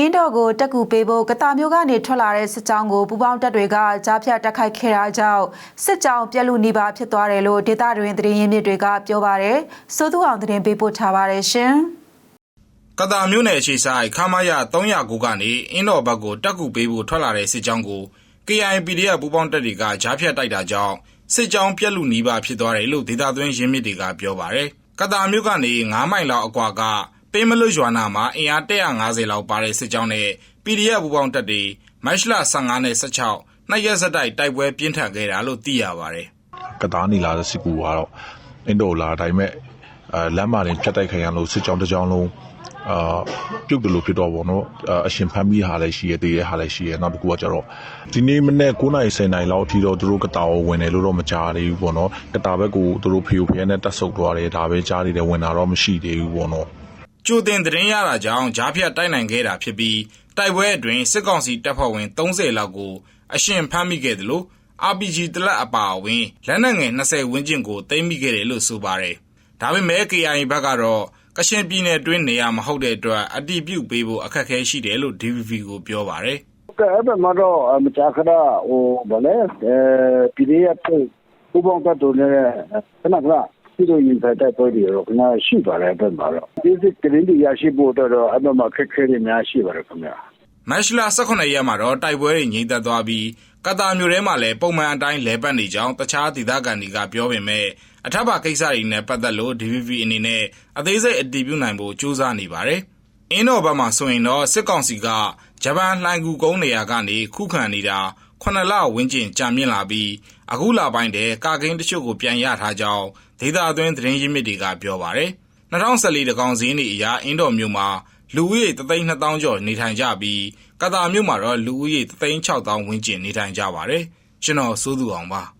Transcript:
အင်းတော်ကိုတက်ကူပေးဖို့ကတာမျိုးကနေထွက်လာတဲ့စစ်ကြောင်းကိုပူပေါင်းတပ်တွေကကြားဖြတ်တိုက်ခိုက်ခဲ့တာကြောင့်စစ်ကြောင်းပြက်လူနေပါဖြစ်သွားတယ်လို့ဒေသတွင်သတင်းရင်းမြစ်တွေကပြောပါတယ်။စိုးသူအောင်သတင်းပေးပို့ထားပါတယ်ရှင်။ကတာမြို့နယ်အခြေဆိုင်ခမာရ309ကနေအင်းတော်ဘက်ကိုတက်ကူပေးဖို့ထွက်လာတဲ့စစ်ကြောင်းကို KIPDF ပူးပေါင်းတပ်တွေကကြားဖြတ်တိုက်တာကြောင့်စစ်ကြောင်းပြက်လူနီးပါဖြစ်သွားတယ်လို့ဒေသသွင်းရင်းမြစ်တွေကပြောပါတယ်။ကတာမြို့ကနေ9မိုင်လောက်အကွာက ပေးမလွတ်ရွာနာမှာအင်အား150လောက်ပါတဲ့စစ်ကြောင်းနဲ့ PDF ပူးပေါင်းတပ်တွေ မတ်လ15နဲ့16နှစ်ရက်ဆက်တိုက်တိုက်ပွဲပြင်းထန်ခဲ့တာလို့သိရပါတယ်။ကတားနေလာတဲ့စစ်ကူကတော့အင်းတော်လာဒါပေမဲ့အဲလမ်းမာတင်ဖြတ်တိုက်ခိုင်ရလို့စစ်ကြောင်းတစ်ကြောင်းလုံးအာပြုတ်တယ်လို့ဖြစ်တော့ဗောနော်အာအရှင်ဖမ်းပြီးဟာလည်းရှိရသေးတဲ့ဟာလည်းရှိရနောက်တစ်ခုကကျတော့ဒီနေ့မနေ့9နိုင်10နိုင်လောက်အထိတော့သူတို့ကတာကိုဝင်တယ်လို့တော့မကြားသေးဘူးဗောနော်ကတာဘက်ကိုသူတို့ဖေယိုဖျဲနဲ့တက်ဆုပ်သွားတယ်ဒါပဲကြားနေတယ်ဝင်တာတော့မရှိသေးဘူးဗောနော် ကြိုတင်သတင်းရတာကြောင့်ဂျားဖြတ်တိုက်နိုင်ခဲ့တာဖြစ်ပြီးတိုက်ပွဲအတွင်းစစ်ကောင်စီတပ်ဖွဲ့ဝင်30လောက်ကိုအရှင်ဖမ်းမိခဲ့တယ်လို့ RPG တလက်အပါအဝင်လက်နက်ငယ်20ဝန်းကျင်ကိုသိမ်းမိခဲ့တယ်လို့ဆိုပါတယ်။ဒါပေမဲ့ KIA ဘက်ကတော့ကချင်ပြည်နယ်တွင်းနေရာမဟုတ်တဲ့အတွက်အတိပြုတ်ပေးဖို့အခက်အခဲရှိတယ်လို့ DVB ကိုပြောပါတယ်။ကဲအဲ့ဘက်မှာတော့မကြာခဏဟိုဗာလဲအဲ PDF ပူပေါင်းတတ်တော်နဲ့ခဏခဏ ပြည်သူရင်ဆိုင်တိုက်ပွဲတွေတော့ခဏရှိပါတယ်အဲ့ဘက်မှာတော့ဒီစစ်ကရင်တွေရရှိဖို့တော့အဲ့ဘက်မှာခက်ခဲတွေများရှိပါတယ်ခင်ဗျာမတ်လ18ရက်မှာတော့တိုက်ပွဲတွေငြိမ်သက်သွားပြီးကတာမျိုးထဲမှာလည်းပုံမှန်အတိုင်းလဲပတ်နေကြောင်းတခြားဒေသခံတွေကပြောပေမဲ့အထက်ပါကိစ္စတွေနဲ့ပတ်သက်လို့ DVB အနေနဲ့အသေးစိတ်အတည်ပြုနိုင်ဖို့ကြိုးစားနေပါတယ်။အင်းတော်ဘက်မှာဆိုရင်တော့စစ်ကောင်စီကဂျပန်လှိုင်ကူကုန်းနေရာကနေခုခံနေတာ 9လဝန်းကျင်ကြာမြင့်လာပြီးအခုလပိုင်းတည်းကာကင်းတချို့ကိုပြန်ရထားကြောင်းဒေသအတွင်းသတင်းရင်းမြစ်တွေကပြောပါတယ်။2014တကောင်စင်းနေအရာအင်းတော်မြို့မှာလူဦးရေ3,200ကျော်နေထိုင်ကြပြီးကတာမြို့မှာတော့လူဦးရေ3,600ဝန်းကျင်နေထိုင်ကြပါတယ်။ကျွန်တော်စိုးသူအောင်ပါ။